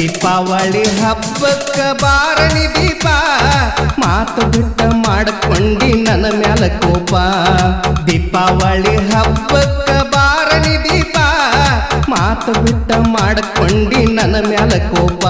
ದೀಪಾವಳಿ ಹಬ್ಬಕ್ಕ ಬಾರಣಿ ದೀಪ. ಮಾತು ಬಿಟ್ಟ ಮಾಡ್ಕೊಂಡಿ ನನ್ನ ಮ್ಯಾಲ ಕೋಪ. ದೀಪಾವಳಿ ಹಬ್ಬಕ್ಕ ಬಾರಣಿ ದೀಪ. ಮಾತು ಬಿಟ್ಟ ಮಾಡ್ಕೊಂಡಿ ನನ್ನ ಮ್ಯಾಲ ಕೋಪ.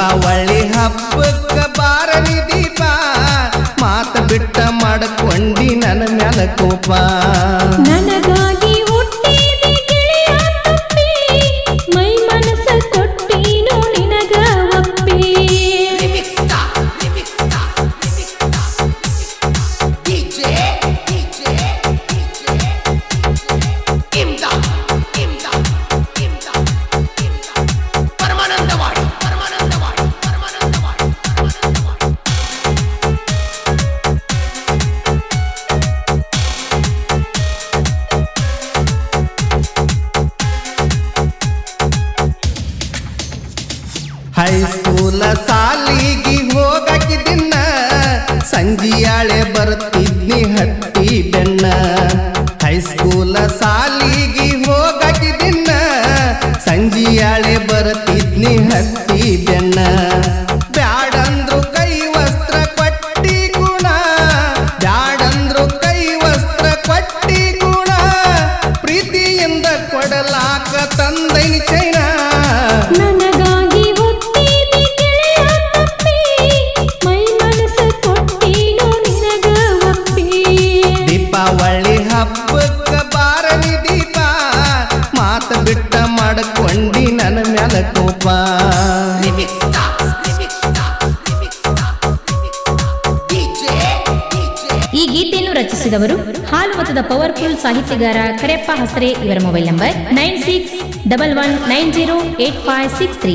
ದೀಪಾವಳಿ ಹಬ್ಬಕ್ಕ ಬಾರಲಿ ದೀಪ ಮಾತ ಬಿಟ್ಟ ಮಾಡ್ಕೊಂಡಿ ನನ್ನ ಮ್ಯಾಲ ಕೋಪ. ಹೈಸ್ಕೂಲ ಸಾಲಿಗೆ ಹೋಗಕ್ಕೆ ಸಂಜೆಯಾಳೆ ಬರುತ್ತ ನಿದೀಪ ದೀಪ ಮಾತ ಬಿಟ್ಟ ಮಾಡ್ಕೊಂಡಿ ನನ್ನ ಮ್ಯಾಲ ಕೋಪ. ಈ ಗೀತೆಯನ್ನು ರಚಿಸಿದವರು ಹಾಲು ಮತದ ಪವರ್ಫುಲ್ ಸಾಹಿತ್ಯಗಾರ ಕರೆಪ್ಪ ಹಸರೆ ಇವರ mobile number nine six double one nine zero eight five six three.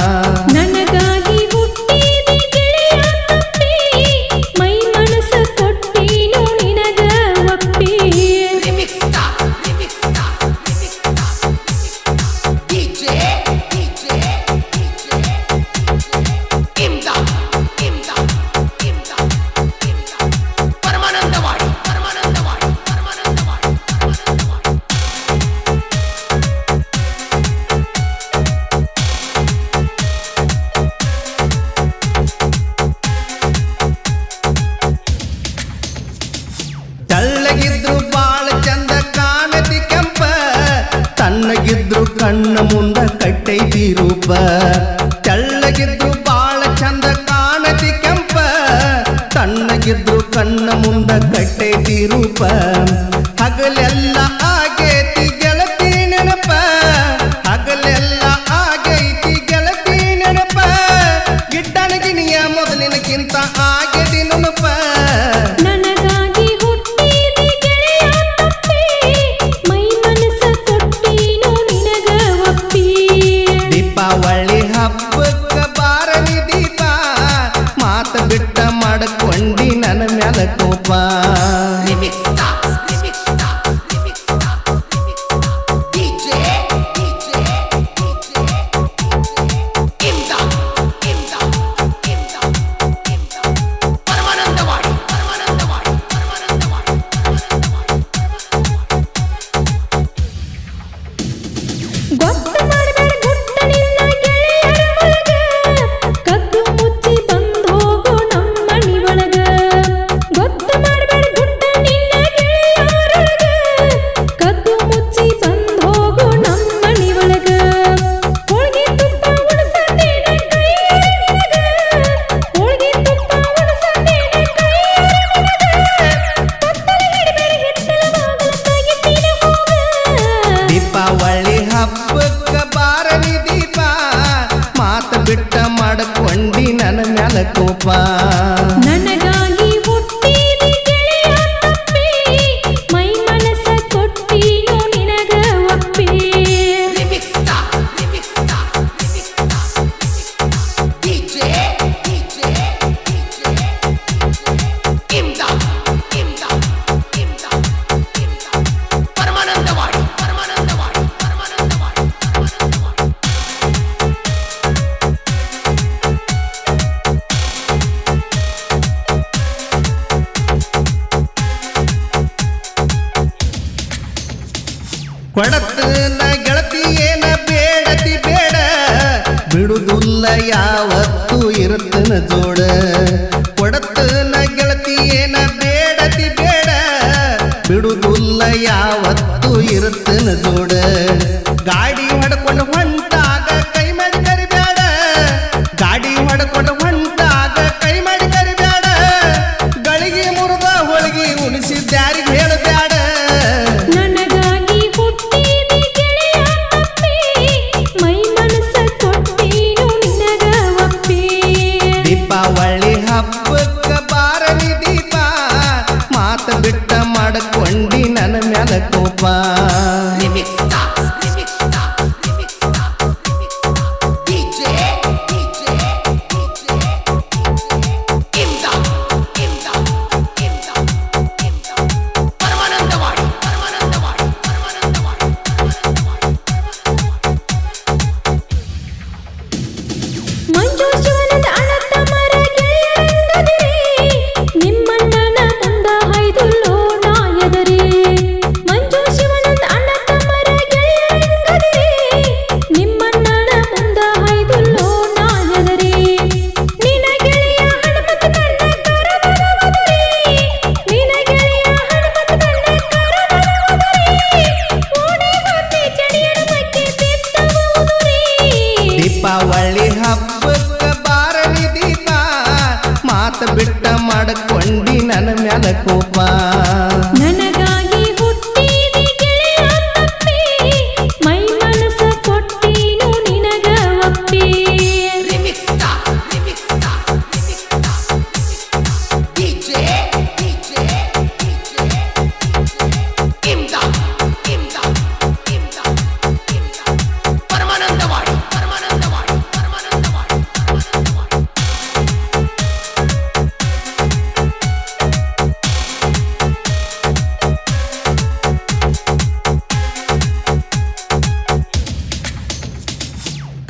ಕಣ್ಣ ಮುಂದ ಕಟ್ಟೈತಿ ರೂಪ ತೆಳ್ಳಗಿದ್ರು ಬಾಳ ಚಂದ ಕಾಣತಿ ಕೆಂಪ ತಣ್ಣಗಿದ್ರು ಕಣ್ಣ ಮುಂದ ಕಟ್ಟೈತಿ ರೂಪ ಹಗಲೆಲ್ಲ ಆಗೇತಿ ಗೆಳತಿ ನೆನಪ ಹಗಲೆಲ್ಲ ಆಗೈತಿ ಗೆಳತಿ ನೆನಪ ಗಿಡ್ಡನಗಿನಿಯ ಮೊದಲಿನಕ್ಕಿಂತ ಆಗೇತಿ ಪಡತನ ಗೆಳತಿಯೇನ ಬೇಡತಿ ಬೇಡ ಬಿಡುದುಲ್ಲ ಯಾವತ್ತು ಇರುತ್ತನ ಜೋಡ ಕೊಡತನ ಗೆಳತಿಯೇನ ಬೇಡತಿ ಬೇಡ ಬಿಡುದುಲ್ಲ ಯಾವತ್ತು ಇರುತ್ತನ ಜೋಡ ಬಳ್ಳಿ ಹಬ್ಬಕ್ಕ ಬಾರಲಿ ಮಾತ ಬಿಟ್ಟ ಮಾಡಕೊಂಡಿ ನನ್ನ ಮ್ಯಾಲ ಕೋಪ.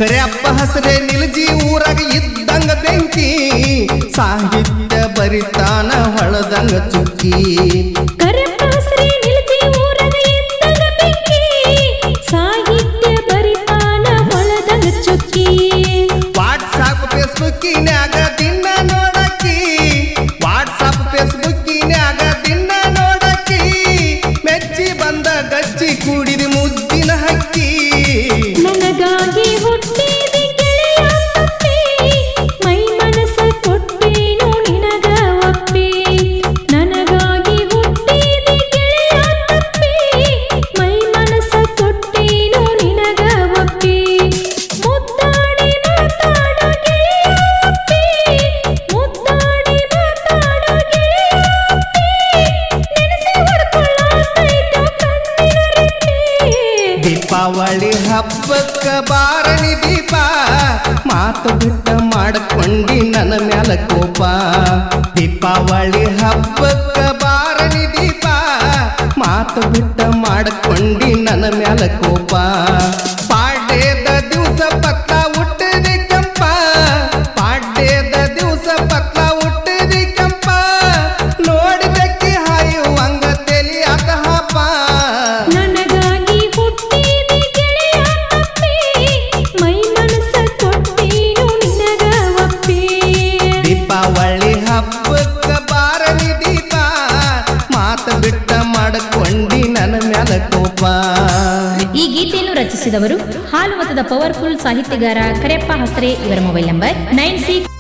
ಕರೆ ಅಪ್ಪ ಹಸರೆ ನಿಲ್ಜಿ ಊರಾಗ ಇದ್ದಂಗ ಬೆಂಕಿ ಸಾಹಿತ್ಯ ಬರಿತಾನ ಹೊಳದಂಗ ಚುಕ್ಕಿ. ಇದ್ದಂಗ ಬೆಂಕಿ ಸಾಹಿತ್ಯ ಬರಿತಾನ ಹೊಳದಂಗ ಚುಕ್ಕಿ. ವಾಟ್ಸಾಪ್ ಫೇಸ್ಬುಕ್ಕಿನಾಗ ದಿನ ದೀಪ ಮಾತು ಬಿಟ್ಟ ಮಾಡಿಕೊಂಡಿ ನನ್ನ ಮ್ಯಾಲ ಕೋಪ. ದೀಪಾವಳಿ ಹಬ್ಬಕ್ಕ ಬಾರನಿ ದೀಪ. ಮಾತು ಬಿಟ್ಟ ಮಾಡ್ಕೊಂಡಿ ನನ್ನ ಮ್ಯಾಲ ಕೋಪ. ಈ ಗೀತೆಯನ್ನು ರಚಿಸಿದವರು ಹಾಲು ಮತದ ಪವರ್ಫುಲ್ ಸಾಹಿತ್ಯಗಾರ ಕರೆಪ್ಪ ಹಸ್ರೆ ಇವರ ಮೊಬೈಲ್ ನಂಬರ್ ನೈನ್ ಸಿಕ್ಸ್